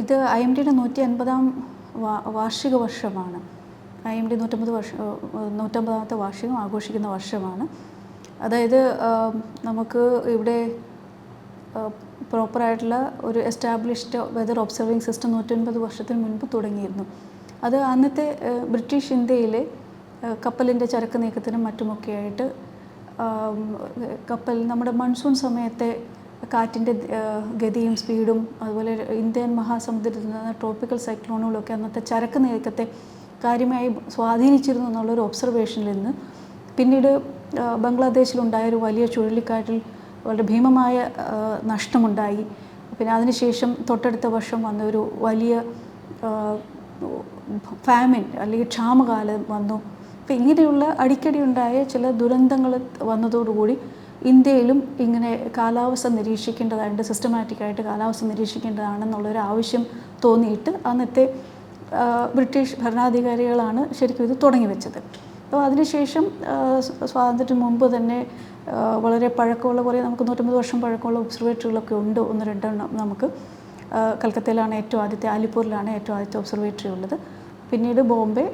ഇത് I M ഡിയുടെ നൂറ്റി അൻപതാം വാർഷിക വർഷമാണ്. ഐ എം ഡി നൂറ്റമ്പത് വർഷം നൂറ്റമ്പതാമത്തെ വാർഷികം ആഘോഷിക്കുന്ന വർഷമാണ്. അതായത് നമുക്ക് ഇവിടെ പ്രോപ്പറായിട്ടുള്ള ഒരു എസ്റ്റാബ്ലിഷ്ഡ് വെതർ ഒബ്സർവിങ് സിസ്റ്റം നൂറ്റൻപത് വർഷത്തിന് മുൻപ് തുടങ്ങിയിരുന്നു. അത് അന്നത്തെ ബ്രിട്ടീഷ് ഇന്ത്യയിലെ കപ്പലിന്റെ ചരക്ക് നീക്കത്തിനും മറ്റുമൊക്കെയായിട്ട് കപ്പൽ നമ്മുടെ മൺസൂൺ സമയത്തെ കാറ്റിന്റെ ഗതിയും സ്പീഡും അതുപോലെ ഇന്ത്യൻ മഹാസമുദ്രത്തിൽ നിന്ന് ട്രോപ്പിക്കൽ സൈക്ലോണുകളൊക്കെ അന്നത്തെ ചരക്ക് നീക്കത്തെ കാര്യമായി സ്വാധീനിച്ചിരുന്നു എന്നുള്ളൊരു ഒബ്സർവേഷനിൽ നിന്ന്. പിന്നീട് ബംഗ്ലാദേശിലുണ്ടായ ഒരു വലിയ ചുഴലിക്കാറ്റിൽ വളരെ ഭീമമായ നഷ്ടമുണ്ടായി. പിന്നെ അതിനുശേഷം തൊട്ടടുത്ത വർഷം വന്ന ഒരു വലിയ ഫാമിൻ അല്ലെങ്കിൽ ക്ഷാമകാലം വന്നു. അപ്പം ഇങ്ങനെയുള്ള അടിക്കടി ഉണ്ടായ ചില ദുരന്തങ്ങൾ വന്നതോടുകൂടി ഇന്ത്യയിലും ഇങ്ങനെ കാലാവസ്ഥ നിരീക്ഷിക്കേണ്ടതായിട്ട് സിസ്റ്റമാറ്റിക്കായിട്ട് കാലാവസ്ഥ നിരീക്ഷിക്കേണ്ടതാണെന്നുള്ളൊരു ആവശ്യം തോന്നിയിട്ട് അന്നത്തെ ബ്രിട്ടീഷ് ഭരണാധികാരികളാണ് ശരിക്കും ഇത് തുടങ്ങി വെച്ചത്. അപ്പോൾ അതിനുശേഷം സ്വാതന്ത്ര്യത്തിന് മുമ്പ് തന്നെ വളരെ പഴക്കമുള്ള കുറേ നമുക്ക് നൂറ്റമ്പത് വർഷം പഴക്കമുള്ള ഒബ്സർവേറ്ററികളൊക്കെ ഉണ്ട് ഒന്ന് രണ്ടെണ്ണം നമുക്ക്. കൽക്കത്തയിലാണ് ഏറ്റവും ആദ്യത്തെ ആലിപ്പൂരിലാണ് ഏറ്റവും ആദ്യത്തെ ഒബ്സർവേറ്ററി ഉള്ളത്. പിന്നീട് ബോംബെ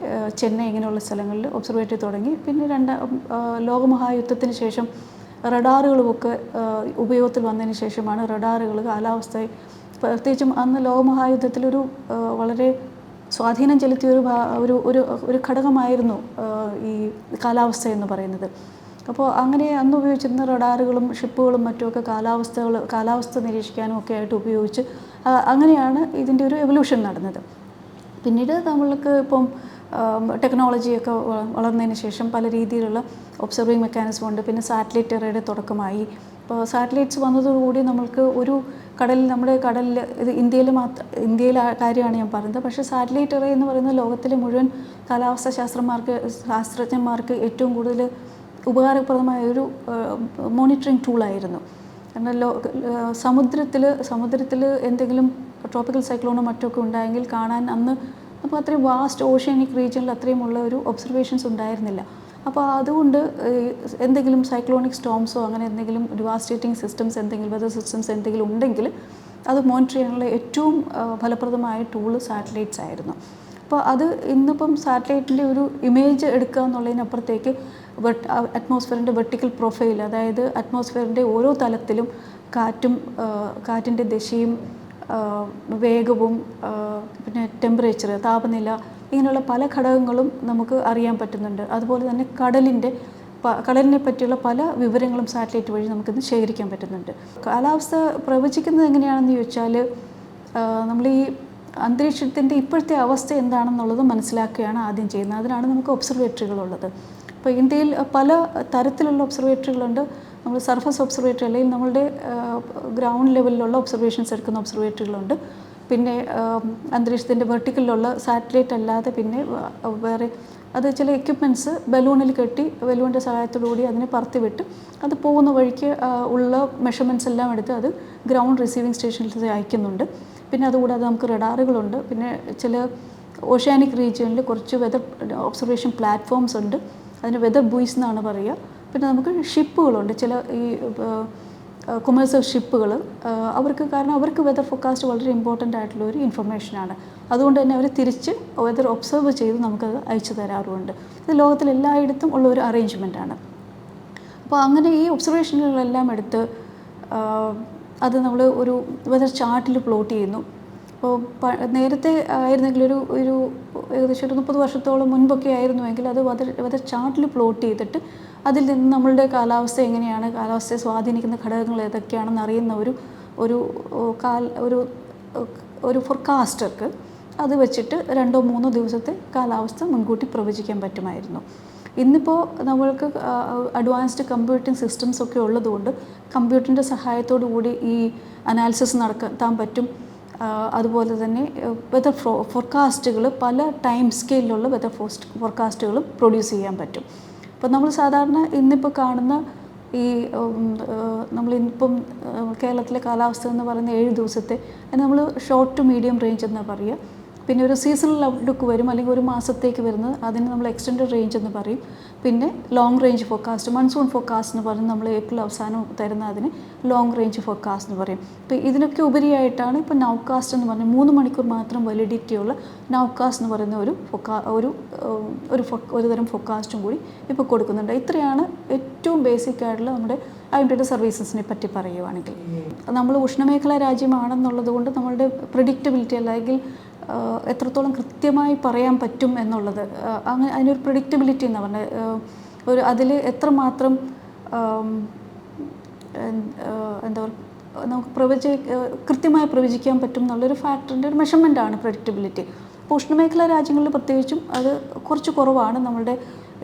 ചെന്നൈ ഇങ്ങനെയുള്ള സ്ഥലങ്ങളിൽ ഒബ്സർവേറ്ററി തുടങ്ങി. പിന്നെ രണ്ടാം ലോകമഹായുദ്ധത്തിന് ശേഷം റഡാറുകളുമൊക്കെ ഉപയോഗത്തിൽ വന്നതിന് ശേഷമാണ് റഡാറുകൾ കാലാവസ്ഥ പ്രത്യേകിച്ചും അന്ന് ലോകമഹായുദ്ധത്തിലൊരു വളരെ സ്വാധീനം ചെലുത്തിയ ഒരു ഒരു ഒരു ഒരു ഘടകമായിരുന്നു ഈ കാലാവസ്ഥ എന്ന് പറയുന്നത്. അപ്പോൾ അങ്ങനെ അന്ന് ഉപയോഗിച്ചിരുന്ന റഡാറുകളും ഷിപ്പുകളും മറ്റുമൊക്കെ കാലാവസ്ഥകൾ കാലാവസ്ഥ നിരീക്ഷിക്കാനും ഒക്കെ ആയിട്ട് ഉപയോഗിച്ച് അങ്ങനെയാണ് ഇതിന്റെ ഒരു എവല്യൂഷൻ നടന്നത്. പിന്നീട് നമ്മൾക്ക് ഇപ്പം ടെക്നോളജിയൊക്കെ വളർന്നതിന് ശേഷം പല രീതിയിലുള്ള ഒബ്സർവിങ് മെക്കാനിസം ഉണ്ട്. പിന്നെ സാറ്റലൈറ്റ് എറയുടെ തുടക്കമായി. ഇപ്പോൾ സാറ്റലൈറ്റ്സ് വന്നതോടുകൂടി നമ്മൾക്ക് ഒരു കടലിൽ നമ്മുടെ കടലിൽ ഇത് ഇന്ത്യയിൽ മാത്രം ഇന്ത്യയിലെ കാര്യമാണ് ഞാൻ പറയുന്നത് പക്ഷേ സാറ്റലൈറ്റ് എറേ എന്ന് പറയുന്നത് ലോകത്തിലെ മുഴുവൻ കാലാവസ്ഥാ ശാസ്ത്രന്മാർക്ക് ശാസ്ത്രജ്ഞന്മാർക്ക് ഏറ്റവും കൂടുതൽ ഉപകാരപ്രദമായ ഒരു മോണിറ്ററിങ് ടൂളായിരുന്നു കാരണം ലോ സമുദ്രത്തിൽ സമുദ്രത്തിൽ എന്തെങ്കിലും ട്രോപ്പിക്കൽ സൈക്ലോണോ മറ്റൊക്കെ ഉണ്ടായെങ്കിൽ കാണാൻ അന്ന് നമുക്ക് അത്രയും വാസ്റ്റ് ഓഷ്യാനിക് റീജിയനിൽ അത്രയും ഉള്ള ഒരു ഒബ്സർവേഷൻസ് ഉണ്ടായിരുന്നില്ല. അപ്പോൾ അതുകൊണ്ട് എന്തെങ്കിലും സൈക്ലോണിക് സ്റ്റോംസോ അങ്ങനെ എന്തെങ്കിലും ഡിവാസ്റ്റേറ്റിംഗ് സിസ്റ്റംസ് എന്തെങ്കിലും വെതർ സിസ്റ്റംസ് എന്തെങ്കിലും ഉണ്ടെങ്കിൽ അത് മോണിറ്റർ ചെയ്യാനുള്ള ഏറ്റവും ഫലപ്രദമായ ടൂൾ സാറ്റലൈറ്റ്സ് ആയിരുന്നു. അപ്പോൾ അത് ഇന്നിപ്പം സാറ്റലൈറ്റിന്റെ ഒരു ഇമേജ് എടുക്കുക എന്നുള്ളതിനപ്പുറത്തേക്ക് വെട്ട് അറ്റ്മോസ്ഫിയറിന്റെ വെർട്ടിക്കൽ പ്രൊഫൈൽ അതായത് അറ്റ്മോസ്ഫിയറിന്റെ ഓരോ തലത്തിലും കാറ്റും കാറ്റിന്റെ ദിശയും വേഗവും പിന്നെ ടെമ്പറേച്ചർ താപനില ഇങ്ങനെയുള്ള പല ഘടകങ്ങളും നമുക്ക് അറിയാൻ പറ്റുന്നുണ്ട്. അതുപോലെ തന്നെ കടലിന്റെ കടലിനെ പറ്റിയുള്ള പല വിവരങ്ങളും സാറ്റലൈറ്റ് വഴി നമുക്കിന്ന് ശേഖരിക്കാൻ പറ്റുന്നുണ്ട്. കാലാവസ്ഥ പ്രവചിക്കുന്നത് എങ്ങനെയാണെന്ന് ചോദിച്ചാൽ നമ്മൾ ഈ അന്തരീക്ഷത്തിന്റെ ഇപ്പോഴത്തെ അവസ്ഥ എന്താണെന്നുള്ളത് മനസ്സിലാക്കുകയാണ് ആദ്യം ചെയ്യുന്നത്. അതിനാണ് നമുക്ക് ഒബ്സർവേറ്ററികളുള്ളത് ഇപ്പോൾ ഇന്ത്യയിൽ പല തരത്തിലുള്ള ഒബ്സർവേറ്ററികളുണ്ട് നമ്മൾ സർഫസ് ഒബ്സർവേറ്ററി അല്ലെങ്കിൽ നമ്മളുടെ ഗ്രൗണ്ട് ലെവലിലുള്ള ഒബ്സർവേഷൻസ് എടുക്കുന്ന ഒബ്സർവേറ്ററികളുണ്ട് പിന്നെ അന്തരീക്ഷത്തിന്റെ വെർട്ടിക്കലിലുള്ള സാറ്റലൈറ്റ് അല്ലാതെ പിന്നെ വേറെ അത് ചില എക്യുപ്മെന്റ്സ് ബലൂണിൽ കെട്ടി ബലൂണിന്റെ സഹായത്തോടുകൂടി അതിനെ പറത്തി വിട്ട് അത് പോകുന്ന വഴിക്ക് ഉള്ള മെഷർമെന്റ്സ് എല്ലാം എടുത്ത് അത് ഗ്രൗണ്ട് റിസീവിങ് സ്റ്റേഷനിൽ അയക്കുന്നുണ്ട്. പിന്നെ അതുകൂടാതെ നമുക്ക് റഡാറുകളുണ്ട്. പിന്നെ ചില ഓഷ്യാനിക് റീജിയനിൽ കുറച്ച് വെതർ ഒബ്സർവേഷൻ പ്ലാറ്റ്ഫോംസ് ഉണ്ട്. അതിന് വെതർ ബൂയ്സ് എന്നാണ് പറയുക. പിന്നെ നമുക്ക് ഷിപ്പുകളുണ്ട്. ചില ഈ കൊമേഴ്സ്യൽ ഷിപ്പുകൾ അവർക്ക് കാരണം അവർക്ക് വെതർ ഫോക്കാസ്റ്റ് വളരെ ഇമ്പോർട്ടന്റ് ആയിട്ടുള്ള ഒരു ഇൻഫർമേഷനാണ് അതുകൊണ്ട് തന്നെ അവർ തിരിച്ച് വെതർ ഒബ്സർവ് ചെയ്ത് നമുക്കത് അയച്ചു തരാറുമുണ്ട്. ഇത് ലോകത്തിൽ എല്ലായിടത്തും ഉള്ള ഒരു അറേഞ്ച്മെന്റാണ് അപ്പോൾ അങ്ങനെ ഈ ഒബ്സർവേഷനുകളെല്ലാം എടുത്ത് അത് നമ്മൾ ഒരു വെതർ ചാർട്ടിൽ പ്ലോട്ട് ചെയ്യുന്നു. അപ്പോൾ നേരത്തെ ആയിരുന്നെങ്കിൽ ഒരു ഒരു ഏകദേശം ഒരു മുപ്പത് വർഷത്തോളം മുൻപൊക്കെ ആയിരുന്നുവെങ്കിൽ അത് വെതർ വെതർ ചാർട്ടിൽ പ്ലോട്ട് ചെയ്തിട്ട് അതിൽ നിന്ന് നമ്മളുടെ കാലാവസ്ഥ എങ്ങനെയാണ്? കാലാവസ്ഥയെ സ്വാധീനിക്കുന്ന ഘടകങ്ങൾ ഏതൊക്കെയാണെന്ന് അറിയുന്ന ഒരു ഒരു കാൽ ഒരു ഒരു ഫോർകാസ്റ്റർക്ക് അത് വെച്ചിട്ട് രണ്ടോ മൂന്നോ ദിവസത്തെ കാലാവസ്ഥ മുൻകൂട്ടി പ്രവചിക്കാൻ പറ്റുമായിരുന്നു. ഇന്നിപ്പോൾ നമ്മൾക്ക് അഡ്വാൻസ്ഡ് കമ്പ്യൂട്ടിംഗ് സിസ്റ്റംസ് ഒക്കെ ഉള്ളതുകൊണ്ട് കമ്പ്യൂട്ടറിന്റെ സഹായത്തോടു കൂടി ഈ അനാലിസിസ് നടത്താൻ പറ്റും. അതുപോലെ തന്നെ വെതർ ഫോർകാസ്റ്റുകൾ പല ടൈം സ്കെയിലുള്ള വെതർ ഫോസ്റ്റ് ഫോർകാസ്റ്റുകളും പ്രൊഡ്യൂസ് ചെയ്യാൻ പറ്റും. അപ്പോൾ നമ്മൾ സാധാരണ ഇന്നിപ്പോൾ കാണുന്ന ഈ നമ്മൾ ഇന്നിപ്പം കേരളത്തിലെ കാലാവസ്ഥ എന്ന് പറയുന്ന ഏഴ് ദിവസത്തെ നമ്മൾ ഷോർട്ട് ടു മീഡിയം റേഞ്ച് എന്നാണ് പറയുക. പിന്നെ ഒരു സീസണൽ ഔട്ട്ലുക്ക് വരും അല്ലെങ്കിൽ ഒരു മാസത്തേക്ക് വരുന്നത് അതിന് നമ്മൾ എക്സ്റ്റൻഡ് റേഞ്ച് എന്ന് പറയും. പിന്നെ long range forecast monsoon forecast എന്ന് പറയുന്നത് നമ്മൾ ഏപ്രിൽ അവസാനം തരുന്ന അതിന് ലോങ് റേഞ്ച് ഫോക്കാസ്റ്റ് എന്ന് പറയും. ഇപ്പോൾ ഇതിനൊക്കെ ഉപരിയായിട്ടാണ് ഇപ്പോൾ നൗകാസ്റ്റ് എന്ന് പറഞ്ഞാൽ മൂന്ന് മണിക്കൂർ മാത്രം വാലിഡിറ്റി ഉള്ള നൗകാസ്റ്റ് എന്ന് പറയുന്ന ഒരു ഫൊക്കാ ഒരു ഒരു ഒരു തരം ഫോക്കാസ്റ്റും കൂടി ഇപ്പോൾ കൊടുക്കുന്നുണ്ട്. ഇത്രയാണ് ഏറ്റവും ബേസിക് ആയിട്ടുള്ള നമ്മുടെ അതിന്റെ സർവീസസിനെ പറ്റി പറയുവാണെങ്കിൽ. നമ്മൾ ഉഷ്ണമേഖലാ രാജ്യമാണെന്നുള്ളത് കൊണ്ട് നമ്മളുടെ പ്രിഡിക്റ്റബിലിറ്റി അല്ലെങ്കിൽ എത്രത്തോളം കൃത്യമായി പറയാൻ പറ്റും എന്നുള്ളത്. അങ്ങനെ അതിനൊരു പ്രഡിക്റ്റബിലിറ്റി എന്ന് പറഞ്ഞത് ഒരു അതിൽ എത്രമാത്രം എന്താ പറയുക നമുക്ക് പ്രവചി കൃത്യമായി പ്രവചിക്കാൻ പറ്റും എന്നുള്ളൊരു ഫാക്ടറിന്റെ ഒരു മെഷർമെന്റ് ആണ് പ്രഡിക്റ്റബിലിറ്റി അപ്പോൾ ഉഷ്ണമേഖലാ രാജ്യങ്ങളിൽ പ്രത്യേകിച്ചും അത് കുറച്ച് കുറവാണ്. നമ്മളുടെ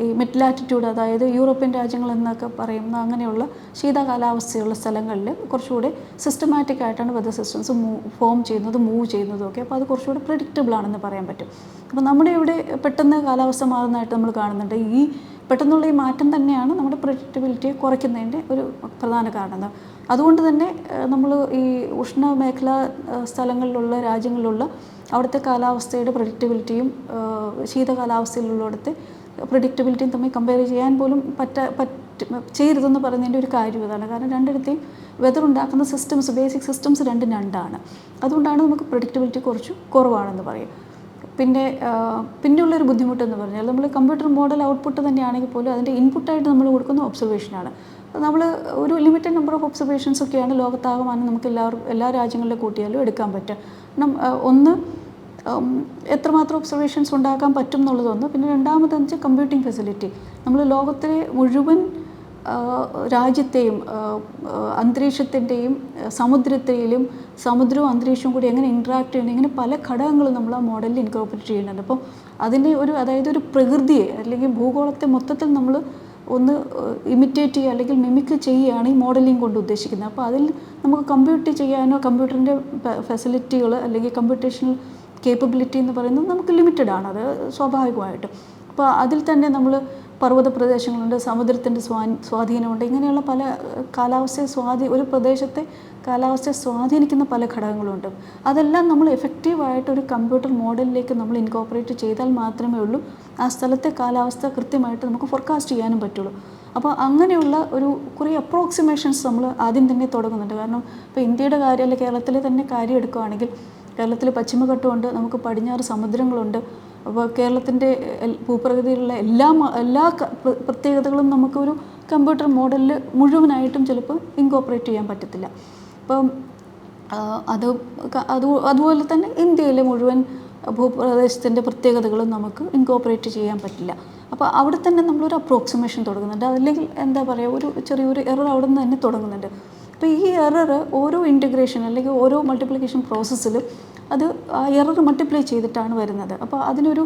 ഈ മിഡ് ലാറ്റിറ്റ്യൂഡ് അതായത് യൂറോപ്യൻ രാജ്യങ്ങൾ എന്നൊക്കെ പറയുന്ന അങ്ങനെയുള്ള ശീത കാലാവസ്ഥയുള്ള സ്ഥലങ്ങളിൽ കുറച്ചുകൂടി സിസ്റ്റമാറ്റിക് ആയിട്ടാണ് വെതർ സിസ്റ്റംസ് മൂവ് ഫോം ചെയ്യുന്നത് മൂവ് ചെയ്യുന്നതും ഒക്കെ. അപ്പോൾ അത് കുറച്ചുകൂടി പ്രിഡിക്റ്റബിൾ ആണെന്ന് പറയാൻ പറ്റും. അപ്പോൾ നമ്മുടെ ഇവിടെ പെട്ടെന്ന് കാലാവസ്ഥ മാറുന്നതായിട്ട് നമ്മൾ കാണുന്നുണ്ട്. ഈ പെട്ടെന്നുള്ള ഈ മാറ്റം തന്നെയാണ് നമ്മുടെ പ്രൊഡക്റ്റബിലിറ്റിയെ കുറയ്ക്കുന്നതിന്റെ ഒരു പ്രധാന കാരണം. അതുകൊണ്ട് തന്നെ നമ്മൾ ഈ ഉഷ്ണമേഖലാ സ്ഥലങ്ങളിലുള്ള രാജ്യങ്ങളിലുള്ള അവിടുത്തെ കാലാവസ്ഥയുടെ പ്രൊഡക്റ്റബിലിറ്റിയും ശീത കാലാവസ്ഥയിലുള്ളിടത്തെ പ്രഡിക്റ്റബിലിറ്റിയും തമ്മിൽ കമ്പയർ ചെയ്യാൻ പോലും പറ്റ പറ്റ ചെയ്യരുതെന്ന് പറയുന്നതിന്റെ ഒരു കാര്യം ഇതാണ്. കാരണം രണ്ടിടത്തെയും വെതർ ഉണ്ടാക്കുന്ന സിസ്റ്റംസ് ബേസിക് സിസ്റ്റംസ് രണ്ടും രണ്ടാണ്. അതുകൊണ്ടാണ് നമുക്ക് പ്രഡിക്റ്റബിലിറ്റി കുറച്ച് കുറവാണെന്ന് പറയും. പിന്നെ പിന്നെയുള്ളൊരു ബുദ്ധിമുട്ടെന്ന് പറഞ്ഞാൽ നമ്മൾ കമ്പ്യൂട്ടർ മോഡൽ ഔട്ട്പുട്ട് തന്നെയാണെങ്കിൽ പോലും അതിന്റെ ഇൻപുട്ടായിട്ട് നമ്മൾ കൊടുക്കുന്ന ഒബ്സർവേഷനാണ് നമ്മൾ ഒരു ലിമിറ്റഡ് നമ്പർ ഓഫ് ഒബ്സർവേഷൻസ് ഒക്കെയാണ് ലോകത്താകമാനം നമുക്ക് എല്ലാവർക്കും എല്ലാ രാജ്യങ്ങളിലെ കൂട്ടിയാലും എടുക്കാൻ പറ്റുക. ഒന്ന് എത്രമാത്രം ഒബ്സർവേഷൻസ് ഉണ്ടാക്കാൻ പറ്റും എന്നുള്ളതൊന്ന് പിന്നെ രണ്ടാമതെന്ന് വെച്ചാൽ കമ്പ്യൂട്ടിംഗ് ഫെസിലിറ്റി നമ്മൾ ലോകത്തിലെ മുഴുവൻ രാജ്യത്തെയും അന്തരീക്ഷത്തിന്റെയും സമുദ്രത്തെയും സമുദ്രവും അന്തരീക്ഷവും കൂടി എങ്ങനെ ഇൻട്രാക്ട് ചെയ്യണം ഇങ്ങനെ പല ഘടകങ്ങളും നമ്മൾ ആ മോഡലിൽ ഇൻകോർപ്പറേറ്റ് ചെയ്യുന്നുണ്ട്. അപ്പം അതിന്റെ ഒരു അതായത് ഒരു പ്രകൃതിയെ അല്ലെങ്കിൽ ഭൂഗോളത്തെ മൊത്തത്തിൽ നമ്മൾ ഒന്ന് ഇമിറ്റേറ്റ് ചെയ്യുക അല്ലെങ്കിൽ മിമിക്ക് ചെയ്യുകയാണ് ഈ മോഡലിംഗ് കൊണ്ട് ഉദ്ദേശിക്കുന്നത്. അപ്പോൾ അതിൽ നമുക്ക് കമ്പ്യൂട്ട് ചെയ്യാനോ കമ്പ്യൂട്ടറിന്റെ ഫെസിലിറ്റികൾ അല്ലെങ്കിൽ കമ്പ്യൂട്ടേഷണൽ കേപ്പബിലിറ്റി എന്ന് പറയുന്നത് നമുക്ക് ലിമിറ്റഡ് ആണ്. അത് സ്വാഭാവികമായിട്ടും. അപ്പോൾ അതിൽ തന്നെ നമ്മൾ പർവത പ്രദേശങ്ങളുണ്ട് സമുദ്രത്തിന്റെ സ്വാ സ്വാധീനമുണ്ട്. ഇങ്ങനെയുള്ള പല കാലാവസ്ഥയെ സ്വാധീ ഒരു പ്രദേശത്തെ കാലാവസ്ഥയെ സ്വാധീനിക്കുന്ന പല ഘടകങ്ങളുണ്ട്. അതെല്ലാം നമ്മൾ എഫക്റ്റീവായിട്ട് ഒരു കമ്പ്യൂട്ടർ മോഡലിലേക്ക് നമ്മൾ ഇൻകോപ്പറേറ്റ് ചെയ്താൽ മാത്രമേ ഉള്ളൂ. ആ സ്ഥലത്തെ കാലാവസ്ഥ കൃത്യമായിട്ട് നമുക്ക് ഫോർകാസ്റ്റ് ചെയ്യാനും പറ്റുള്ളൂ. അപ്പോൾ അങ്ങനെയുള്ള ഒരു കുറേ അപ്രോക്സിമേഷൻസ് നമ്മൾ ആദ്യം തന്നെ തുടങ്ങുന്നുണ്ട്. കാരണം ഇപ്പോൾ ഇന്ത്യയുടെ കാര്യം അല്ലെങ്കിൽ കേരളത്തിലെ തന്നെ കാര്യം എടുക്കുകയാണെങ്കിൽ കേരളത്തിൽ പശ്ചിമഘട്ടമുണ്ട് നമുക്ക് പടിഞ്ഞാറ് സമുദ്രങ്ങളുണ്ട്. അപ്പോൾ കേരളത്തിന്റെ ഭൂപ്രകൃതിയിലുള്ള എല്ലാ എല്ലാ പ്രത്യേകതകളും നമുക്കൊരു കമ്പ്യൂട്ടർ മോഡലിൽ മുഴുവനായിട്ടും ചിലപ്പോൾ ഇൻകോപ്പറേറ്റ് ചെയ്യാൻ പറ്റത്തില്ല. അപ്പം അത് അത് അതുപോലെ തന്നെ ഇന്ത്യയിലെ മുഴുവൻ ഭൂപ്രദേശത്തിന്റെ പ്രത്യേകതകളും നമുക്ക് ഇൻകോപ്പറേറ്റ് ചെയ്യാൻ പറ്റില്ല. അപ്പോൾ അവിടെ തന്നെ നമ്മളൊരു അപ്രോക്സിമേഷൻ തുടങ്ങുന്നുണ്ട്. അല്ലെങ്കിൽ എന്താ പറയുക ഒരു ചെറിയൊരു എറർ അവിടെ നിന്ന് തന്നെ തുടങ്ങുന്നുണ്ട്. അപ്പോൾ ഈ എറർ ഓരോ ഇന്റഗ്രേഷൻ അല്ലെങ്കിൽ ഓരോ മൾട്ടിപ്ലിക്കേഷൻ പ്രോസസ്സിലും അത് ആ എറർ മൾട്ടിപ്ലൈ ചെയ്തിട്ടാണ് വരുന്നത്. അപ്പോൾ അതിനൊരു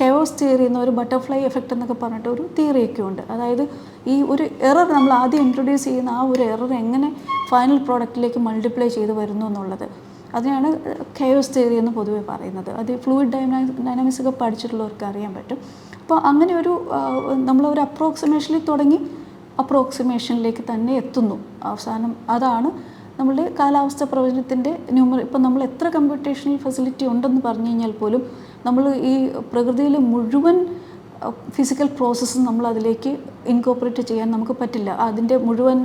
കെയോസ് തിയറി എന്ന ഒരു ബട്ടർഫ്ലൈ എഫക്റ്റ് എന്നൊക്കെ പറഞ്ഞിട്ട് ഒരു തിയറിയൊക്കെ ഉണ്ട്. അതായത് ഈ ഒരു എറർ നമ്മൾ ആദ്യം ഇൻട്രൊഡ്യൂസ് ചെയ്യുന്ന ആ ഒരു എറർ എങ്ങനെ ഫൈനൽ പ്രോഡക്റ്റിലേക്ക് മൾട്ടിപ്ലൈ ചെയ്ത് വരുന്നു എന്നുള്ളത്. അതിനാണ് കെയോസ് തിയറി എന്ന് പൊതുവെ പറയുന്നത്. അത് ഫ്ലൂയിഡ് ഡൈനാമിക്സ് ഒക്കെ പഠിച്ചിട്ടുള്ളവർക്ക് അറിയാൻ പറ്റും. അപ്പോൾ അങ്ങനെ ഒരു നമ്മളൊരു അപ്രോക്സിമേഷനിൽ തുടങ്ങി അപ്രോക്സിമേഷനിലേക്ക് തന്നെ എത്തുന്നു. അവസാനം അതാണ് നമ്മളുടെ കാലാവസ്ഥ പ്രവചനത്തിന്റെ ന്യൂമർ ഇപ്പം നമ്മൾ എത്ര കമ്പ്യൂട്ടേഷണൽ ഫെസിലിറ്റി ഉണ്ടെന്ന് പറഞ്ഞു കഴിഞ്ഞാൽ പോലും നമ്മൾ ഈ പ്രകൃതിയിലെ മുഴുവൻ ഫിസിക്കൽ പ്രോസസ്സ് നമ്മൾ അതിലേക്ക് ഇൻകോപ്പറേറ്റ് ചെയ്യാൻ നമുക്ക് പറ്റില്ല. അതിന്റെ മുഴുവൻ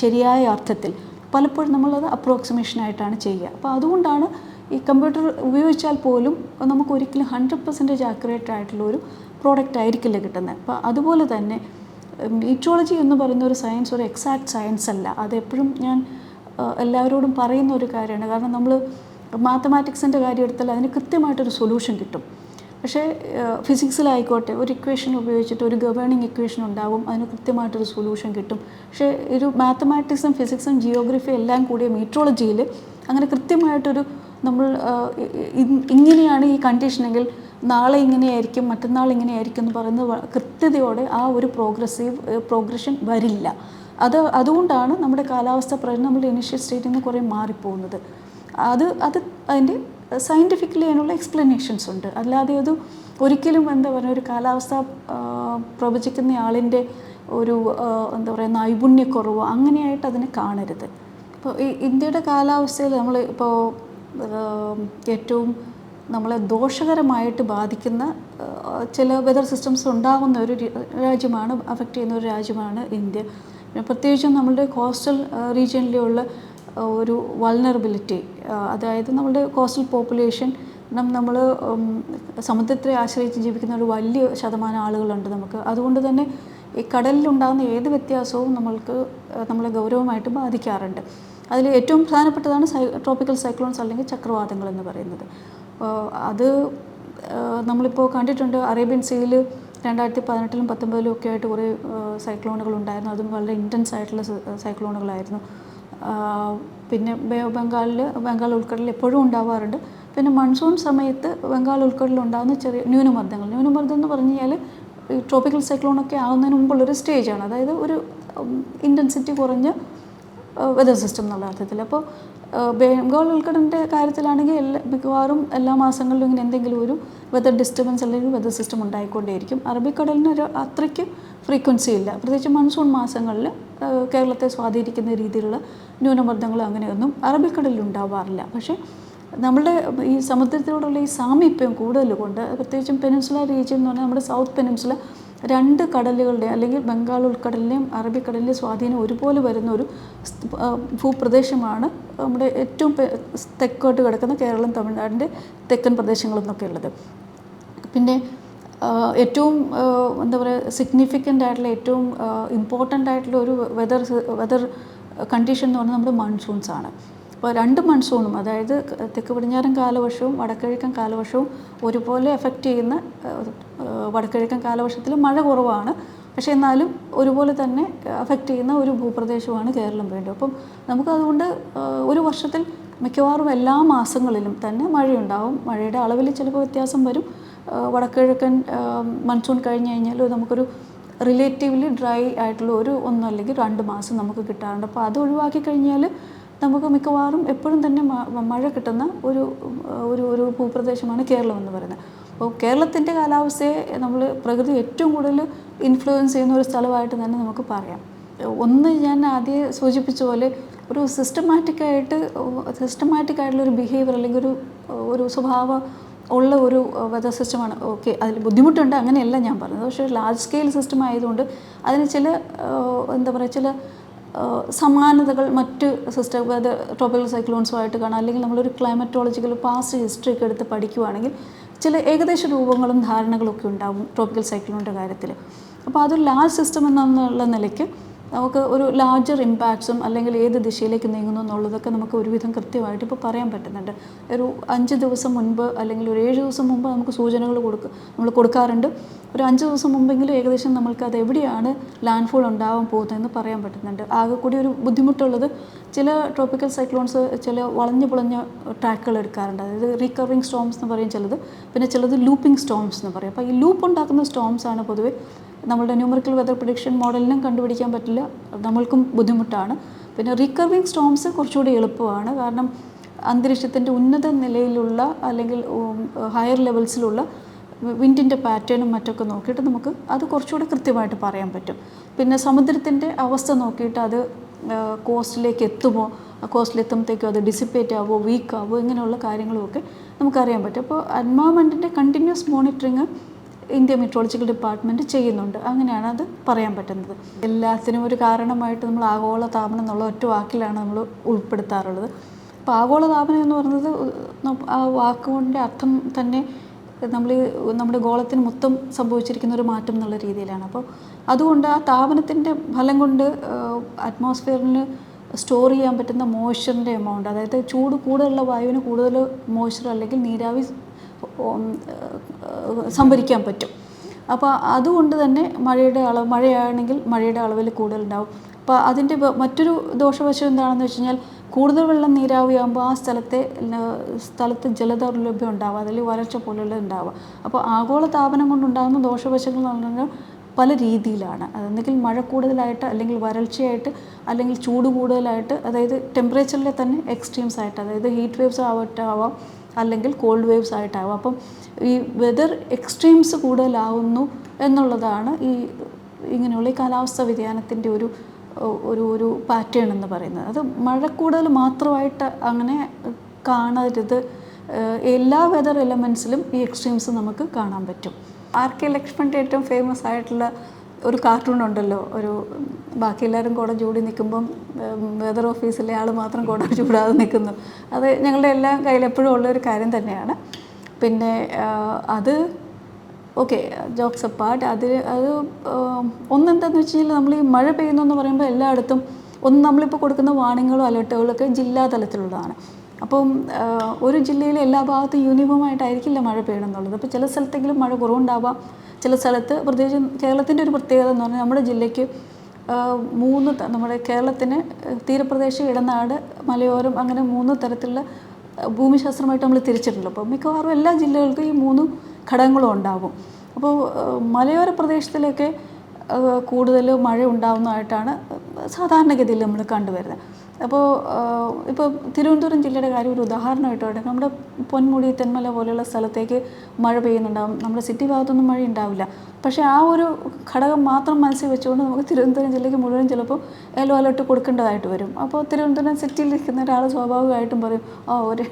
ശരിയായ അർത്ഥത്തിൽ പലപ്പോഴും നമ്മളത് അപ്രോക്സിമേഷനായിട്ടാണ് ചെയ്യുക. അപ്പോൾ അതുകൊണ്ടാണ് ഈ കമ്പ്യൂട്ടർ ഉപയോഗിച്ചാൽ പോലും നമുക്ക് ഒരിക്കലും ഹൺഡ്രഡ് പെർസെന്റേജ് ആക്യുറേറ്റ് ആയിട്ടുള്ള ഒരു പ്രോഡക്റ്റ് ആയിരിക്കില്ല കിട്ടുന്നത്. അപ്പോൾ അതുപോലെ തന്നെ മീറ്റോളജി എന്ന് പറയുന്ന ഒരു സയൻസ് ഒരു എക്സാക്ട് സയൻസ് അല്ല. അതെപ്പോഴും ഞാൻ എല്ലാവരോടും പറയുന്ന ഒരു കാര്യമാണ്. കാരണം നമ്മൾ മാത്തമാറ്റിക്സിന്റെ കാര്യം എടുത്താൽ അതിന് കൃത്യമായിട്ടൊരു സൊല്യൂഷൻ കിട്ടും. പക്ഷേ ഫിസിക്സിലായിക്കോട്ടെ ഒരു ഇക്വേഷൻ ഉപയോഗിച്ചിട്ട് ഒരു ഗവേണിംഗ് ഇക്വേഷൻ ഉണ്ടാവും അതിന് കൃത്യമായിട്ടൊരു സൊല്യൂഷൻ കിട്ടും. പക്ഷേ ഒരു മാത്തമാറ്റിക്സും ഫിസിക്സും ജിയോഗ്രഫി എല്ലാം കൂടിയ മീട്രോളജിയിൽ അങ്ങനെ കൃത്യമായിട്ടൊരു നമ്മൾ ഇങ്ങനെയാണ് ഈ കണ്ടീഷനെങ്കിൽ നാളെ ഇങ്ങനെയായിരിക്കും മറ്റന്നാൾ ഇങ്ങനെയായിരിക്കും എന്ന് പറയുന്നത് കൃത്യതയോടെ ആ ഒരു പ്രോഗ്രസീവ് പ്രോഗ്രഷൻ വരില്ല. അത് അതുകൊണ്ടാണ് നമ്മുടെ കാലാവസ്ഥ പ്രകടനം നമ്മൾ ഇനിഷ്യൽ സ്റ്റേറ്റിൽ നിന്ന് കുറേ മാറിപ്പോകുന്നത്. അത് അത് അതിന്റെ സയന്റിഫിക്കലി അതിനുള്ള എക്സ്പ്ലനേഷൻസ് ഉണ്ട്. അല്ലാതെ അത് ഒരിക്കലും എന്താ പറയുക ഒരു കാലാവസ്ഥ പ്രവചിക്കുന്ന ആളിന്റെ ഒരു എന്താ പറയുക നൈപുണ്യക്കുറവ് അങ്ങനെയായിട്ട് അതിനെ കാണരുത്. ഇപ്പോൾ ഇന്ത്യയുടെ കാലാവസ്ഥയിൽ നമ്മൾ ഇപ്പോൾ ഏറ്റവും നമ്മളെ ദോഷകരമായിട്ട് ബാധിക്കുന്ന ചില വെതർ സിസ്റ്റംസ് ഉണ്ടാകുന്ന ഒരു രാജ്യമാണ് അഫക്റ്റ് ചെയ്യുന്ന ഒരു രാജ്യമാണ് ഇന്ത്യ. പ്രത്യേകിച്ചും നമ്മളുടെ കോസ്റ്റൽ റീജിയനിലുള്ള ഒരു വൾണറബിലിറ്റി അതായത് നമ്മുടെ കോസ്റ്റൽ പോപ്പുലേഷൻ നമ്മൾ സമുദ്രത്തെ ആശ്രയിച്ച് ജീവിക്കുന്ന ഒരു വലിയ ശതമാനം ആളുകളുണ്ട് നമുക്ക്. അതുകൊണ്ട് തന്നെ ഈ കടലിലുണ്ടാകുന്ന ഏത് വ്യത്യാസവും നമ്മൾക്ക് നമ്മളെ ഗൗരവമായിട്ട് ബാധിക്കാറുണ്ട്. അതിൽ ഏറ്റവും പ്രധാനപ്പെട്ടതാണ് സൈ ട്രോപ്പിക്കൽ സൈക്ലോൺസ് അല്ലെങ്കിൽ ചക്രവാതങ്ങൾ എന്ന് പറയുന്നത്. അത് നമ്മളിപ്പോൾ കണ്ടിട്ടുണ്ട് അറേബ്യൻ സീയിൽ രണ്ടായിരത്തി പതിനെട്ടിലും പത്തൊമ്പതിലും ഒക്കെ ആയിട്ട് കുറേ സൈക്ലോണുകൾ ഉണ്ടായിരുന്നു. അതും വളരെ ഇന്റൻസ് ആയിട്ടുള്ള സൈക്ലോണുകളായിരുന്നു. പിന്നെ ബേ ഓഫ് ബംഗാളിൽ ബംഗാൾ ഉൾക്കടലിൽ എപ്പോഴും ഉണ്ടാവാറുണ്ട്. പിന്നെ മൺസൂൺ സമയത്ത് ബംഗാൾ ഉൾക്കടലിൽ ഉണ്ടാകുന്ന ചെറിയ ന്യൂനമർദ്ദങ്ങൾ. ന്യൂനമർദ്ദം എന്ന് പറഞ്ഞു കഴിഞ്ഞാൽ ട്രോപ്പിക്കൽ സൈക്ലോണൊക്കെ ആകുന്നതിന് മുമ്പുള്ളൊരു സ്റ്റേജാണ് അതായത് ഒരു ഇന്റൻസിറ്റി കുറഞ്ഞ വെതർ സിസ്റ്റം എന്നുള്ള അർത്ഥത്തിൽ. അപ്പോൾ ബംഗാൾ ഉൾക്കടലിന്റെ കാര്യത്തിലാണെങ്കിൽ എല്ലാ മിക്കവാറും എല്ലാ മാസങ്ങളിലും ഇങ്ങനെ എന്തെങ്കിലും ഒരു വെതർ ഡിസ്റ്റർബൻസ് അല്ലെങ്കിൽ വെതർ സിസ്റ്റം ഉണ്ടായിക്കൊണ്ടേയിരിക്കും. അറബിക്കടലിന് ഒരു അത്രയ്ക്ക് ഫ്രീക്വൻസി ഇല്ല. പ്രത്യേകിച്ച് മൺസൂൺ മാസങ്ങളിൽ കേരളത്തെ സ്വാധീനിക്കുന്ന രീതിയിലുള്ള ന്യൂനമർദ്ദങ്ങൾ അങ്ങനെയൊന്നും അറബിക്കടലിൽ ഉണ്ടാവാറില്ല. പക്ഷേ നമ്മുടെ ഈ സമുദ്രത്തിനോടുള്ള ഈ സാമീപ്യം കൂടുതൽ കൊണ്ട് പ്രത്യേകിച്ചും പെനിൻസുല റീജിയൻ എന്ന് പറഞ്ഞാൽ നമ്മുടെ സൗത്ത് പെനിൻസുല രണ്ട് കടലുകളുടെ അല്ലെങ്കിൽ ബംഗാൾ ഉൾക്കടലിലെയും അറബിക്കടലിന്റെയും സ്വാധീനം ഒരുപോലെ വരുന്ന ഒരു ഭൂപ്രദേശമാണ് നമ്മുടെ ഏറ്റവും തെക്കോട്ട് കിടക്കുന്ന കേരളം തമിഴ്നാടിന്റെ തെക്കൻ പ്രദേശങ്ങളെന്നൊക്കെ ഉള്ളത്. പിന്നെ ഏറ്റവും എന്താ പറയുക സിഗ്നിഫിക്കന്റ് ആയിട്ടുള്ള ഏറ്റവും ഇമ്പോർട്ടന്റ് ആയിട്ടുള്ള ഒരു വെതർ വെതർ കണ്ടീഷൻ എന്ന് പറഞ്ഞാൽ നമ്മുടെ മൺസൂൺസ് ആണ്. അപ്പോൾ രണ്ട് മൺസൂണും അതായത് തെക്ക് പടിഞ്ഞാറൻ കാലവർഷവും വടക്കിഴക്കൻ കാലവർഷവും ഒരുപോലെ എഫക്റ്റ് ചെയ്യുന്ന വടക്കിഴക്കൻ കാലവർഷത്തിൽ മഴ കുറവാണ്. പക്ഷേ എന്നാലും ഒരുപോലെ തന്നെ അഫക്റ്റ് ചെയ്യുന്ന ഒരു ഭൂപ്രദേശമാണ് കേരളം വേണ്ടത് അപ്പം നമുക്കതുകൊണ്ട് ഒരു വർഷത്തിൽ മിക്കവാറും എല്ലാ മാസങ്ങളിലും തന്നെ മഴയുണ്ടാവും. മഴയുടെ അളവിൽ ചിലപ്പോൾ വ്യത്യാസം വരും. വടക്കിഴക്കൻ മൺസൂൺ കഴിഞ്ഞ് കഴിഞ്ഞാൽ നമുക്കൊരു റിലേറ്റീവ്ലി ഡ്രൈ ആയിട്ടുള്ള ഒരു ഒന്നോ അല്ലെങ്കിൽ രണ്ട് മാസം നമുക്ക് കിട്ടാറുണ്ട്. അപ്പോൾ അത് ഒഴിവാക്കി കഴിഞ്ഞാൽ നമുക്ക് മിക്കവാറും എപ്പോഴും തന്നെ മഴ കിട്ടുന്ന ഒരു ഒരു ഒരു ഭൂപ്രദേശമാണ് കേരളം എന്ന് പറയുന്നത്. അപ്പോൾ കേരളത്തിന്റെ കാലാവസ്ഥയെ നമ്മൾ പ്രകൃതി ഏറ്റവും കൂടുതൽ ഇൻഫ്ലുവൻസ് ചെയ്യുന്ന ഒരു സ്ഥലമായിട്ട് തന്നെ നമുക്ക് പറയാം. ഒന്ന് ഞാൻ ആദ്യം സൂചിപ്പിച്ച പോലെ ഒരു സിസ്റ്റമാറ്റിക്കായിട്ട് ആയിട്ട് സിസ്റ്റമാറ്റിക് ആയിട്ടുള്ള ഒരു ബിഹേവിയർ അല്ലെങ്കിൽ ഒരു ഒരു സ്വഭാവ ഉള്ള ഒരു വെതർ സിസ്റ്റമാണ് ഓക്കെ അതിൽ ബുദ്ധിമുട്ടുണ്ട് അങ്ങനെയല്ല ഞാൻ പറഞ്ഞത്. പക്ഷേ ലാർജ് സ്കെയിൽ സിസ്റ്റം ആയതുകൊണ്ട് അതിന് ചില എന്താ പറയുക ചില സമാനതകൾ മറ്റ് സിസ്റ്റർ അതായത് ട്രോപ്പിക്കൽ സൈക്ലോൺസുമായിട്ട് കാണാം. അല്ലെങ്കിൽ നമ്മളൊരു ക്ലൈമറ്റോളജിക്കൽ പാസ്റ്റ് ഹിസ്റ്ററി ഒക്കെ എടുത്ത് പഠിക്കുവാണെങ്കിൽ ചില ഏകദേശ രൂപങ്ങളും ധാരണകളൊക്കെ ഉണ്ടാവും ട്രോപ്പിക്കൽ സൈക്ലോണിന്റെ കാര്യത്തിൽ അപ്പോൾ അതൊരു ലാർജ് സിസ്റ്റം എന്നുള്ള നിലയ്ക്ക് നമുക്ക് ഒരു ലാർജർ ഇമ്പാക്ട്സും അല്ലെങ്കിൽ ഏത് ദിശയിലേക്ക് നീങ്ങുന്നു എന്നുള്ളതൊക്കെ നമുക്ക് ഒരുവിധം കൃത്യമായിട്ട് ഇപ്പോൾ പറയാൻ പറ്റുന്നുണ്ട്. ഒരു അഞ്ച് ദിവസം മുൻപ് അല്ലെങ്കിൽ ഒരു ഏഴ് ദിവസം മുമ്പ് നമുക്ക് സൂചനകൾ കൊടുക്കുക നമ്മൾ കൊടുക്കാറുണ്ട്. ഒരു അഞ്ച് ദിവസം മുമ്പെങ്കിലും ഏകദേശം നമ്മൾക്ക് അത് എവിടെയാണ് ലാൻഡ് ഫോൾ ഉണ്ടാവാൻ പോകുന്നതെന്ന് പറയാൻ പറ്റുന്നുണ്ട്. ആകെ കൂടി ഒരു ബുദ്ധിമുട്ടുള്ളത് ചില ട്രോപ്പിക്കൽ സൈക്ലോൺസ് ചില വളഞ്ഞു പൊളഞ്ഞ ട്രാക്കുകൾ എടുക്കാറുണ്ട്. അതായത് റീകവറിങ് സ്റ്റോംസ് എന്ന് പറയും ചിലത് പിന്നെ ചിലത് ലൂപ്പിംഗ് സ്റ്റോംസ് എന്ന് പറയും. അപ്പോൾ ഈ ലൂപ്പ് ഉണ്ടാക്കുന്ന സ്റ്റോംസ് ആണ് പൊതുവെ നമ്മളുടെ ന്യൂമറിക്കൽ വെതർ പ്രഡിക്ഷൻ മോഡലിനും കണ്ടുപിടിക്കാൻ പറ്റില്ല. നമ്മൾക്കും ബുദ്ധിമുട്ടാണ്. പിന്നെ റിക്കവറിങ് സ്റ്റോംസ് കുറച്ചുകൂടി എളുപ്പമാണ്. കാരണം അന്തരീക്ഷത്തിന്റെ ഉന്നത നിലയിലുള്ള അല്ലെങ്കിൽ ഹയർ ലെവൽസിലുള്ള വിൻഡിന്റെ പാറ്റേണും മറ്റൊക്കെ നോക്കിയിട്ട് നമുക്ക് അത് കുറച്ചുകൂടി കൃത്യമായിട്ട് പറയാൻ പറ്റും. പിന്നെ സമുദ്രത്തിന്റെ അവസ്ഥ നോക്കിയിട്ട് അത് കോസ്റ്റിലേക്ക് എത്തുമോ കോസ്റ്റിൽ എത്തുമ്പോഴത്തേക്കോ അത് ഡിസിപ്പേറ്റ് ആവുമോ വീക്ക് ആവുമോ ഇങ്ങനെയുള്ള കാര്യങ്ങളുമൊക്കെ നമുക്കറിയാൻ പറ്റും. അപ്പോൾ എൻവയോൺമെന്റിന്റെ continuous monitoring India meteorological department ചെയ്യുന്നുണ്ട്. അങ്ങനെയാണ് അത് പറയാൻ പറ്റുന്നത്. എല്ലാത്തിനും ഒരു കാരണമായിട്ട് നമ്മൾ ആഗോള താപനം എന്നുള്ള ഒറ്റ വാക്കിലാണ് നമ്മൾ ഉൾപ്പെടുത്താറുള്ളത്. അപ്പോൾ ആഗോള താപനം എന്ന് പറയുന്നത് ആ വാക്കുകൊണ്ട് അർത്ഥം തന്നെ നമ്മൾ നമ്മുടെ ഗോളത്തിന് മൊത്തം സംഭവിച്ചിരിക്കുന്ന ഒരു മാറ്റം എന്നുള്ള രീതിയിലാണ്. അപ്പോൾ അതുകൊണ്ട് ആ താപനത്തിന്റെ ഫലം കൊണ്ട് അറ്റ്മോസ്ഫിയറിന് സ്റ്റോർ ചെയ്യാൻ പറ്റുന്ന മോയ്സ്ചറിന്റെ എമൗണ്ട് അതായത് ചൂട് കൂടുതലുള്ള വായുവിന് കൂടുതൽ മോയ്സ്ചർ അല്ലെങ്കിൽ നീരാവി സംഭരിക്കാൻ പറ്റും. അപ്പോൾ അതുകൊണ്ട് തന്നെ മഴയുടെ അളവ് മഴയാണെങ്കിൽ മഴയുടെ അളവിൽ കൂടുതലുണ്ടാവും അപ്പോൾ അതിന്റെ മറ്റൊരു ദോഷവശം എന്താണെന്ന് വെച്ച് കഴിഞ്ഞാൽ കൂടുതൽ വെള്ളം നീരാവിയാകുമ്പോൾ ആ സ്ഥലത്തെ സ്ഥലത്ത് ജലദൗർലഭ്യം ഉണ്ടാവുക അതിൽ വരൾച്ച പോലുള്ള ഉണ്ടാവുക. അപ്പോൾ ആഗോള താപനം കൊണ്ടുണ്ടാകുന്ന ദോഷവശങ്ങൾ എന്ന് പറഞ്ഞാൽ പല രീതിയിലാണ്. അതെന്തെങ്കിൽ മഴ കൂടുതലായിട്ട് അല്ലെങ്കിൽ വരൾച്ചയായിട്ട് അല്ലെങ്കിൽ ചൂട് കൂടുതലായിട്ട് അതായത് ടെമ്പറേച്ചറിലെ തന്നെ എക്സ്ട്രീംസ് ആയിട്ട് അതായത് ഹീറ്റ് വേവ്സ് ആവട്ടാവാം അല്ലെങ്കിൽ കോൾഡ് വേവ്സ് ആയിട്ടാവാം. അപ്പം ഈ വെതർ എക്സ്ട്രീംസ് കൂടുതലാവുന്നു എന്നുള്ളതാണ് ഈ ഇങ്ങനെയുള്ള ഈ കാലാവസ്ഥ വ്യതിയാനത്തിന്റെ ഒരു ഒരു ഒരു പാറ്റേൺ എന്ന് പറയുന്നത്. അത് മഴ കൂടുതൽ മാത്രമായിട്ട് അങ്ങനെ കാണരുത്. എല്ലാ വെതർ എലമെൻസിലും ഈ എക്സ്ട്രീംസ് നമുക്ക് കാണാൻ പറ്റും. ആർ കെ ലക്ഷ്മണിന്റെ ഏറ്റവും ഫേമസ് ആയിട്ടുള്ള ഒരു കാർട്ടൂൺ ഉണ്ടല്ലോ. ഒരു ബാക്കി എല്ലാവരും കൂടെ ചൂടി നിൽക്കുമ്പം വെതർ ഓഫീസിലെ ആൾ മാത്രം കൂടെ ചൂടാതെ നിൽക്കുന്നു. അത് ഞങ്ങളുടെ എല്ലാം കയ്യിൽ എപ്പോഴും ഉള്ള ഒരു കാര്യം തന്നെയാണ്. പിന്നെ അത് ഓക്കെ ജോക്സ് അപ്പാർട്ട് അതിൽ അത് ഒന്നെന്താന്ന് വെച്ച് കഴിഞ്ഞാൽ നമ്മൾ ഈ മഴ പെയ്യുന്നു എന്ന് പറയുമ്പോൾ എല്ലായിടത്തും ഒന്ന് നമ്മളിപ്പോൾ കൊടുക്കുന്ന വാണിങ്ങുകളോ അലർട്ടുകളും ഒക്കെ ജില്ലാ തലത്തിലുള്ളതാണ് അപ്പം ഒരു ജില്ലയിലെ എല്ലാ ഭാഗത്തും യൂണിഫോം ആയിട്ടായിരിക്കില്ല മഴ പെയ്യണം എന്നുള്ളത് അപ്പോൾ ചില സ്ഥലത്തെങ്കിലും മഴ കുറവുണ്ടാവാം. ചില സ്ഥലത്ത് പ്രത്യേകിച്ച് കേരളത്തിന്റെ ഒരു പ്രത്യേകത എന്ന് പറഞ്ഞാൽ നമ്മുടെ ജില്ലയ്ക്ക് മൂന്ന് നമ്മുടെ കേരളത്തിന് തീരപ്രദേശം ഇടനാട് മലയോരം അങ്ങനെ മൂന്ന് തരത്തിലുള്ള ഭൂമിശാസ്ത്രമായിട്ട് നമ്മൾ തിരിച്ചിട്ടുണ്ടല്ലോ അപ്പോൾ മിക്കവാറും എല്ലാ ജില്ലകൾക്കും ഈ മൂന്ന് ഘടകങ്ങളും ഉണ്ടാകും അപ്പോൾ മലയോര പ്രദേശത്തിലൊക്കെ കൂടുതൽ മഴ ഉണ്ടാകുന്നതായിട്ടാണ് സാധാരണഗതിയിൽ നമ്മൾ കണ്ടുവരുന്നത്. അപ്പോൾ ഇപ്പോൾ തിരുവനന്തപുരം ജില്ലയുടെ കാര്യം ഒരു ഉദാഹരണമായിട്ട് എടുക്കാം നമ്മുടെ പൊന്മുടി തെന്മല പോലെയുള്ള സ്ഥലത്തേക്ക് മഴ പെയ്യുന്നുണ്ടാകും നമ്മുടെ സിറ്റി ഭാഗത്തൊന്നും മഴ ഉണ്ടാവില്ല. പക്ഷേ ആ ഒരു ഘടകം മാത്രം മനസ്സിൽ വെച്ചുകൊണ്ട് നമുക്ക് തിരുവനന്തപുരം ജില്ലയ്ക്ക് മുഴുവൻ ചിലപ്പോൾ യെല്ലോ അലർട്ട് കൊടുക്കേണ്ടതായിട്ട് വരും. അപ്പോൾ തിരുവനന്തപുരം സിറ്റിയിൽ നിൽക്കുന്ന ഒരാൾ സ്വാഭാവികമായിട്ടും പറയും ആ ഒരു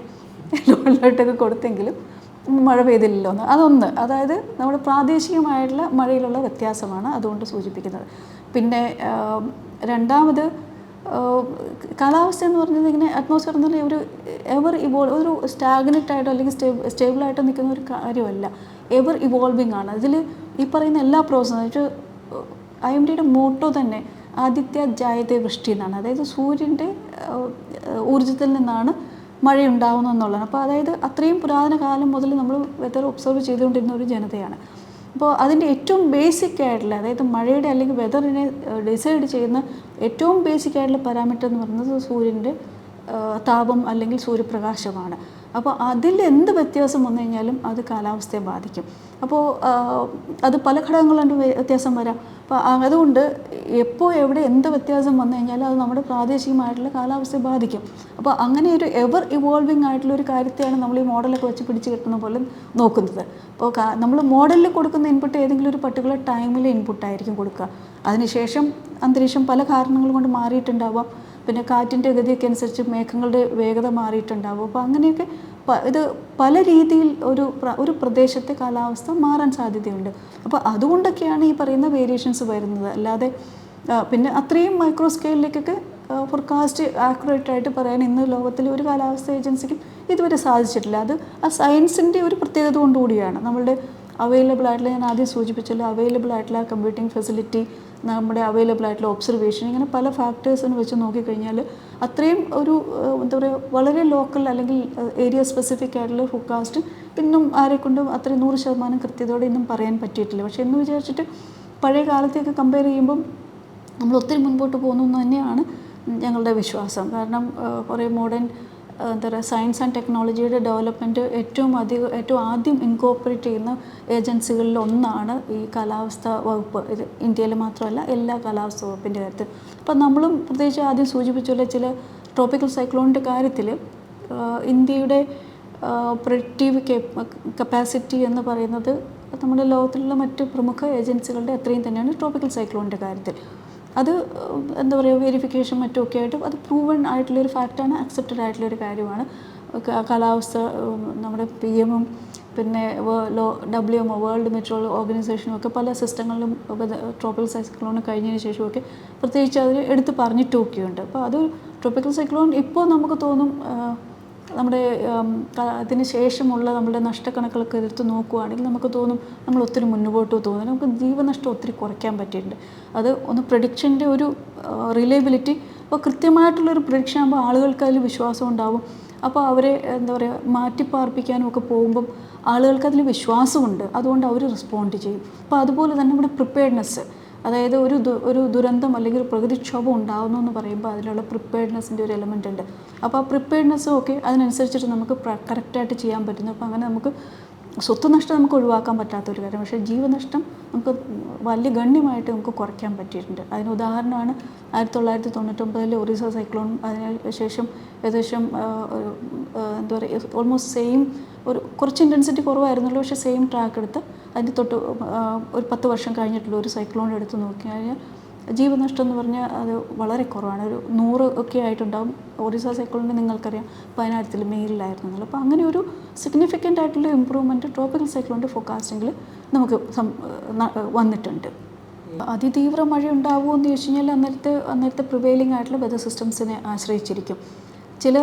യെല്ലോ അലർട്ടൊക്കെ കൊടുത്തെങ്കിലും മഴ പെയ്തില്ലല്ലോ എന്ന്. അതൊന്ന്. അതായത് നമ്മൾ പ്രാദേശികമായിട്ടുള്ള മഴയിലുള്ള വ്യത്യാസമാണ് അതുകൊണ്ട് സൂചിപ്പിക്കുന്നത്. പിന്നെ രണ്ടാമത് കാലാവസ്ഥ എന്ന് പറഞ്ഞത് ഇങ്ങനെ അറ്റ്മോസ്ഫിയർ എന്ന് പറഞ്ഞാൽ ഒരു എവർ ഇവോൾവ് ഒരു സ്റ്റാഗ്നറ്റ് ആയിട്ടോ അല്ലെങ്കിൽ സ്റ്റേബിൾ സ്റ്റേബിളായിട്ടോ നിൽക്കുന്ന ഒരു കാര്യമല്ല. എവർ ഇവോൾവിങ് ആണ്. അതിൽ ഈ പറയുന്ന എല്ലാ പ്രോസസ്സും ഐ എം ഡിയുടെ മോട്ടോ തന്നെ ആദിത്യ ജായത്തെ വൃഷ്ടി എന്നാണ്. അതായത് സൂര്യന്റെ ഊർജത്തിൽ നിന്നാണ് മഴയുണ്ടാവുന്നു എന്നുള്ളതാണ്. അപ്പോൾ അതായത് അത്രയും പുരാതന കാലം മുതൽ നമ്മൾ വെതർ ഒബ്സർവ് ചെയ്തുകൊണ്ടിരുന്ന ഒരു ജനതയാണ്. അപ്പോൾ അതിന്റെ ഏറ്റവും ബേസിക് ആയിട്ടുള്ള അതായത് മഴയുടെ അല്ലെങ്കിൽ വെതറിനെ ഡിസൈഡ് ചെയ്യുന്ന ഏറ്റവും ബേസിക് ആയിട്ടുള്ള പാരാമീറ്റർ എന്ന് പറയുന്നത് സൂര്യന്റെ താപം അല്ലെങ്കിൽ സൂര്യപ്രകാശമാണ്. അപ്പോൾ അതിൽ എന്ത് വ്യത്യാസം വന്നു കഴിഞ്ഞാലും അത് കാലാവസ്ഥയെ ബാധിക്കും. അപ്പോൾ അത് പല ഘടകങ്ങളുണ്ട് വ്യ- വ്യത്യാസം വരാം. അപ്പോൾ അതുകൊണ്ട് എപ്പോൾ എവിടെ എന്ത് വ്യത്യാസം വന്നു കഴിഞ്ഞാലും അത് നമ്മുടെ പ്രാദേശികമായിട്ടുള്ള കാലാവസ്ഥയെ ബാധിക്കും. അപ്പോൾ അങ്ങനെ ഒരു എവർ ഇവോൾവിങ് ആയിട്ടുള്ള ഒരു കാര്യത്തെയാണ് നമ്മൾ ഈ മോഡലൊക്കെ വെച്ച് പിടിച്ച് കിട്ടുന്ന പോലെ നോക്കുന്നത്. അപ്പോൾ നമ്മൾ മോഡലിൽ കൊടുക്കുന്ന ഇൻപുട്ട് ഏതെങ്കിലും ഒരു പർട്ടിക്കുലർ ടൈമിലെ ഇൻപുട്ടായിരിക്കും കൊടുക്കുക. അതിനുശേഷം അന്തരീക്ഷം പല കാരണങ്ങൾ കൊണ്ട് മാറിയിട്ടുണ്ടാവാം. പിന്നെ കാറ്റിന്റെ ഗതിയൊക്കെ അനുസരിച്ച് മേഘങ്ങളുടെ വേഗത മാറിയിട്ടുണ്ടാവും. അപ്പോൾ അങ്ങനെയൊക്കെ ഇത് പല രീതിയിൽ ഒരു ഒരു പ്രദേശത്തെ കാലാവസ്ഥ മാറാൻ സാധ്യതയുണ്ട്. അപ്പോൾ അതുകൊണ്ടൊക്കെയാണ് ഈ പറയുന്ന വേരിയേഷൻസ് വരുന്നത്. അല്ലാതെ പിന്നെ അത്രയും മൈക്രോ സ്കെയിലിലേക്കൊക്കെ ഫോർകാസ്റ്റ് ആക്യുറേറ്റ് ആയിട്ട് പറയാൻ ഇന്ന് ലോകത്തിലെ ഒരു കാലാവസ്ഥ ഏജൻസിക്കും ഇതുവരെ സാധിച്ചിട്ടില്ല. അത് ആ സയൻസിന്റെ ഒരു പ്രത്യേകത കൊണ്ടുകൂടിയാണ്. നമ്മളുടെ അവൈലബിൾ ആയിട്ടുള്ള ഞാൻ ആദ്യം സൂചിപ്പിച്ചല്ലോ അവൈലബിൾ ആയിട്ടുള്ള കമ്പ്യൂട്ടിംഗ് ഫെസിലിറ്റി നമ്മുടെ അവൈലബിൾ ആയിട്ടുള്ള ഒബ്സർവേഷൻ ഇങ്ങനെ പല ഫാക്ടേഴ്സിന് വെച്ച് നോക്കിക്കഴിഞ്ഞാൽ അത്രയും ഒരു എന്താ പറയുക വളരെ ലോക്കൽ അല്ലെങ്കിൽ ഏരിയ സ്പെസിഫിക് ആയിട്ടുള്ള ഫുക്കാസ്റ്റ് ഇന്നും ആരെക്കൊണ്ടും അത്രയും നൂറ് ശതമാനം കൃത്യതയോടെ ഇന്നും പറയാൻ പറ്റിയിട്ടില്ല. പക്ഷേ എന്ന് വിചാരിച്ചിട്ട് പഴയ കാലത്തെയൊക്കെ കമ്പയർ ചെയ്യുമ്പം നമ്മൾ ഒത്തിരി മുൻപോട്ട് പോകുന്നു തന്നെയാണ് ഞങ്ങളുടെ വിശ്വാസം. കാരണം കുറേ മോഡേൺ എന്താ പറയുക സയൻസ് ആൻഡ് ടെക്നോളജിയുടെ ഡെവലപ്മെന്റ് ഏറ്റവും അധികം ഏറ്റവും ആദ്യം ഇൻകോപ്പറേറ്റ് ചെയ്യുന്ന ഏജൻസികളിൽ ഒന്നാണ് ഈ കാലാവസ്ഥ വകുപ്പ്. ഇത് ഇന്ത്യയിൽ മാത്രമല്ല എല്ലാ കാലാവസ്ഥ വകുപ്പിന്റെ കാര്യത്തിൽ. അപ്പം നമ്മളും പ്രത്യേകിച്ച് ആദ്യം സൂചിപ്പിച്ചുള്ള ചില ട്രോപ്പിക്കൽ സൈക്ലോണിന്റെ കാര്യത്തിൽ ഇന്ത്യയുടെ ഓപ്പറേറ്റീവ് കപ്പാസിറ്റി എന്ന് പറയുന്നത് നമ്മുടെ ലോകത്തിലുള്ള മറ്റ് പ്രമുഖ ഏജൻസികളുടെ അത്രയും തന്നെയാണ് ട്രോപ്പിക്കൽ സൈക്ലോണിന്റെ കാര്യത്തിൽ. അത് എന്താ പറയുക വെരിഫിക്കേഷൻ മറ്റുമൊക്കെ ആയിട്ട് അത് പ്രൂവൺ ആയിട്ടുള്ളൊരു ഫാക്റ്റാണ് അക്സെപ്റ്റഡ് ആയിട്ടുള്ളൊരു കാര്യമാണ്. കാലാവസ്ഥ നമ്മുടെ പി എമ്മും പിന്നെ ലോ ഡബ്ല്യു എം വേൾഡ് മെട്രോൾ ഓർഗനൈസേഷനും ഒക്കെ പല സിസ്റ്റങ്ങളിലും ട്രോപ്പിക്കൽ സൈക്ലോൺ കഴിഞ്ഞതിന് ശേഷമൊക്കെ പ്രത്യേകിച്ച് അതിൽ എടുത്ത് പറഞ്ഞിട്ടൊക്കെയുണ്ട്. അപ്പോൾ അത് ട്രോപ്പിക്കൽ സൈക്ലോൺ ഇപ്പോൾ നമുക്ക് തോന്നും നമ്മുടെ അതിന് ശേഷമുള്ള നമ്മുടെ നഷ്ടക്കണക്കുകളൊക്കെ എടുത്ത് നോക്കുകയാണെങ്കിൽ നമുക്ക് തോന്നും നമ്മൾ ഒത്തിരി മുന്നോട്ട് തോന്നും നമുക്ക് ജീവനഷ്ടം ഒത്തിരി കുറയ്ക്കാൻ പറ്റിയിട്ടുണ്ട്. അത് ഒന്ന് പ്രഡിക്ഷന്റെ ഒരു റിലയബിലിറ്റി അപ്പോൾ കൃത്യമായിട്ടുള്ളൊരു പ്രഡിക്ഷൻ ആകുമ്പോൾ ആളുകൾക്ക് അതിൽ വിശ്വാസം ഉണ്ടാവും. അപ്പോൾ അവരെ എന്താ പറയുക മാറ്റിപ്പാർപ്പിക്കാനും ഒക്കെ പോകുമ്പം ആളുകൾക്ക് അതിൽ വിശ്വാസമുണ്ട്. അതുകൊണ്ട് അവർ റെസ്പോണ്ട് ചെയ്യും. അപ്പോൾ അതുപോലെ തന്നെ നമ്മുടെ പ്രിപ്പയർഡ്നെസ് അതായത് ഒരു ഒരു ദുരന്തം അല്ലെങ്കിൽ ഒരു പ്രകൃതിക്ഷോഭം ഉണ്ടാകുന്നു എന്ന് പറയുമ്പോൾ അതിലുള്ള പ്രിപ്പയർഡ്നെസ്സിന്റെ ഒരു എലമെന്റ് ഉണ്ട്. അപ്പോൾ ആ പ്രിപ്പയർഡ്നെസ്സും ഒക്കെ അതിനനുസരിച്ചിട്ട് നമുക്ക് കറക്റ്റായിട്ട് ചെയ്യാൻ പറ്റുന്നു. അപ്പോൾ അങ്ങനെ നമുക്ക് സ്വത്ത് നഷ്ടം നമുക്ക് ഒഴിവാക്കാൻ പറ്റാത്ത ഒരു കാര്യം. പക്ഷേ ജീവനഷ്ടം നമുക്ക് വലിയ ഗണ്യമായിട്ട് നമുക്ക് കുറയ്ക്കാൻ പറ്റിയിട്ടുണ്ട്. അതിന് ഉദാഹരണമാണ് ആയിരത്തി തൊള്ളായിരത്തി തൊണ്ണൂറ്റൊമ്പതിലെ ഒറീസ സൈക്ലോൺ അതിന് ശേഷം ഏകദേശം എന്താ പറയുക ഓൾമോസ്റ്റ് സെയിം ഒരു കുറച്ച് ഇന്റൻസിറ്റി കുറവായിരുന്നുള്ളൂ. പക്ഷേ സെയിം ട്രാക്ക് എടുത്ത് അതിന്റെ തൊട്ട് ഒരു പത്ത് വർഷം കഴിഞ്ഞിട്ടുള്ള ഒരു സൈക്ലോൺ എടുത്ത് നോക്കി കഴിഞ്ഞാൽ ജീവനഷ്ടം എന്ന് പറഞ്ഞാൽ അത് വളരെ കുറവാണ്. ഒരു നൂറ് ഒക്കെ ആയിട്ടുണ്ടാകും ഒറീസ സൈക്ലോണിന് നിങ്ങൾക്കറിയാം. പതിനായിരത്തിൽ മേലിലായിരുന്നല്ലോ അപ്പോൾ അങ്ങനെ ഒരു സിഗ്നിഫിക്കന്റ് ആയിട്ടുള്ള ഇമ്പ്രൂവ്മെന്റ് ട്രോപ്പിക്കൽ സൈക്ലോണിന്റെ ഫോക്കാസ്റ്റിങ്ങിൽ നമുക്ക് വന്നിട്ടുണ്ട്. അതിതീവ്ര മഴ ഉണ്ടാവുമോ എന്ന് ചോദിച്ചു കഴിഞ്ഞാൽ അന്നേരത്തെ അന്നേരത്തെ പ്രിവെയിലിംഗ് ആയിട്ടുള്ള വെതർ സിസ്റ്റംസിനെ ആശ്രയിച്ചിരിക്കും. ചില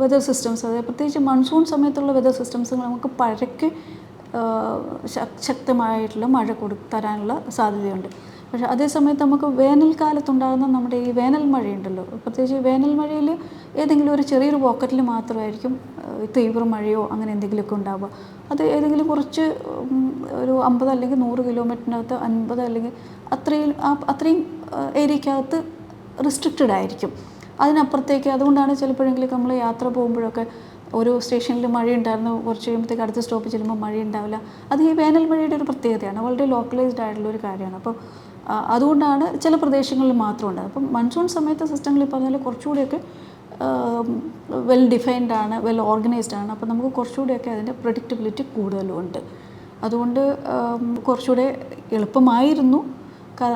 വെതർ സിസ്റ്റംസ് അതായത് പ്രത്യേകിച്ച് മൺസൂൺ സമയത്തുള്ള വെതർ സിസ്റ്റംസ് നമുക്ക് പഴക്കെ ശക്തമായിട്ടുള്ള മഴ കൊടു തരാനുള്ള സാധ്യതയുണ്ട്. പക്ഷേ അതേസമയത്ത് നമുക്ക് വേനൽക്കാലത്തുണ്ടാകുന്ന നമ്മുടെ ഈ വേനൽ മഴയുണ്ടല്ലോ. പ്രത്യേകിച്ച് വേനൽ മഴയിൽ ഏതെങ്കിലും ഒരു ചെറിയൊരു പോക്കറ്റിൽ മാത്രമായിരിക്കും തീവ്ര മഴയോ അങ്ങനെ എന്തെങ്കിലുമൊക്കെ ഉണ്ടാവുക. അത് ഏതെങ്കിലും കുറച്ച് ഒരു അമ്പത് അല്ലെങ്കിൽ നൂറ് കിലോമീറ്ററിനകത്ത് അൻപത് അല്ലെങ്കിൽ അത്രയും അത്രയും ഏരിയക്കകത്ത് റിസ്ട്രിക്റ്റഡ് ആയിരിക്കും. അതിനപ്പുറത്തേക്ക് അതുകൊണ്ടാണ് ചിലപ്പോഴെങ്കിലും നമ്മൾ യാത്ര പോകുമ്പോഴൊക്കെ ഓരോ സ്റ്റേഷനിൽ മഴയുണ്ടായിരുന്നു കുറച്ച് കഴിയുമ്പോഴത്തേക്ക് അടുത്ത സ്റ്റോപ്പ് ചെല്ലുമ്പോൾ മഴയുണ്ടാവില്ല. അത് ഈ വേനൽ മഴയുടെ ഒരു പ്രത്യേകതയാണ്. വളരെ ലോക്കലൈസ്ഡ് ആയിട്ടുള്ള ഒരു കാര്യമാണ്. അപ്പോൾ അതുകൊണ്ടാണ് ചില പ്രദേശങ്ങളിൽ മാത്രം ഉണ്ടാകും അപ്പം മൺസൂൺ സമയത്ത് ഈ പറഞ്ഞാൽ കുറച്ചുകൂടിയൊക്കെ വെൽ ഡിഫൈൻഡ് ആണ് വെൽ ഓർഗനൈസ്ഡ് ആണ്. അപ്പോൾ നമുക്ക് കുറച്ചുകൂടിയൊക്കെ അതിന്റെ പ്രഡിക്റ്റബിലിറ്റി കൂടുതലും ഉണ്ട് അതുകൊണ്ട് കുറച്ചുകൂടെ എളുപ്പമായിരുന്നു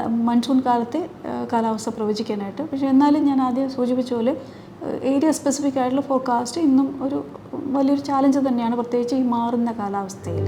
മൺസൂൺ കാലത്തെ കാലാവസ്ഥ പ്രവചിക്കാനായിട്ട്. പക്ഷേ എന്നാലും ഞാൻ ആദ്യം സൂചിപ്പിച്ച പോലെ ഏരിയ സ്പെസിഫിക് ആയിട്ടുള്ള ഫോർകാസ്റ്റ് ഇന്നും ഒരു വലിയൊരു ചാലഞ്ച് തന്നെയാണ്. പ്രത്യേകിച്ച് ഈ മാറുന്ന കാലാവസ്ഥയിൽ.